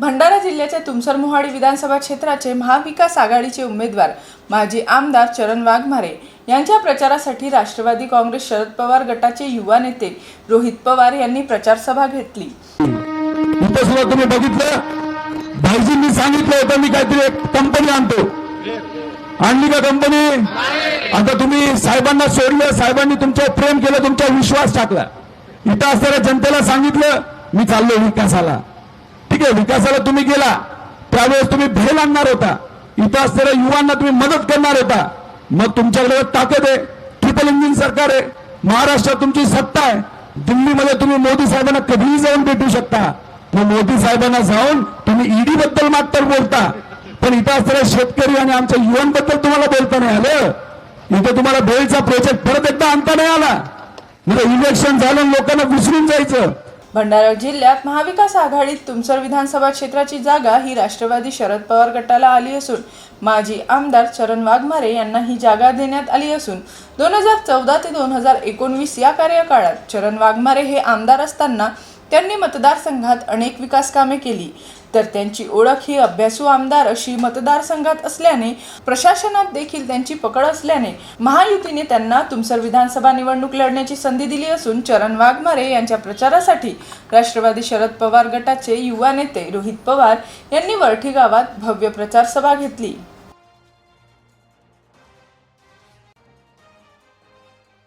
भंडारा जिल्ह्याच्या तुमसर मोहाडी विधानसभा क्षेत्राचे महाविकास आघाडीचे उमेदवार माजी आमदार चरण वाघमारे यांच्या प्रचारासाठी राष्ट्रवादी काँग्रेस शरद पवार गटाचे युवा नेते रोहित पवार यांनी प्रचार सभा घेतली तुम्ही बघितलं? भाईजींनी सांगितलं होतं मी काहीतरी एक कंपनी आणतो. आणली का कंपनी आता तुम्ही साहेबांना सोडलं साहेबांनी तुमच्यावर प्रेम केलं तुमच्यावर विश्वास टाकला. इथं असणाऱ्या जनतेला सांगितलं मी चाललो विकासाला. ठीक आहे विकासाला तुम्ही गेला. त्यावेळेस तुम्ही भेल आणणार होता. इथं असलेल्या युवांना तुम्ही मदत करणार होता. मग तुमच्याकडे ताकद आहे. ट्रिपल इंजिन सरकार आहे. महाराष्ट्रात तुमची सत्ता आहे. दिल्लीमध्ये तुम्ही मोदी साहेबांना कधीही जाऊन भेटू शकता. मग मोदी साहेबांना जाऊन तुम्ही ईडी बद्दल मात्र बोलता. पण इथं असलेल्या शेतकरी आणि आमच्या युवांबद्दल तुम्हाला बोलता नाही आलं. इथं तुम्हाला बेलचा प्रोजेक्ट परत एकदा आणता नाही आला. म्हणजे इलेक्शन झालं लोकांना विसरून जायचं. भंडारा जिल्ह्यात महाविकास आघाडीत तुमसर विधानसभा क्षेत्राची जागा ही राष्ट्रवादी शरद पवार गटाला आली असून माजी आमदार चरण वाघमारे यांना ही जागा देण्यात आली असून दोन हजार चौदा ते दोन हजार एकोणवीस या कार्यकाळात चरण वाघमारे हे आमदार असताना त्यांनी मतदारसंघात अनेक विकास कामे केली. तर त्यांची ओळख ही अभ्यासू आमदार अशी मतदारसंघात असल्याने प्रशासनात देखील त्यांची पकड असल्याने महायुतीने त्यांना तुमसर विधानसभा निवडणूक लढण्याची संधी दिली असून चरण वाघमारे यांच्या प्रचारासाठी राष्ट्रवादी शरद पवार गटाचे युवा नेते रोहित पवार यांनी वरठी गावात भव्य प्रचार सभा घेतली.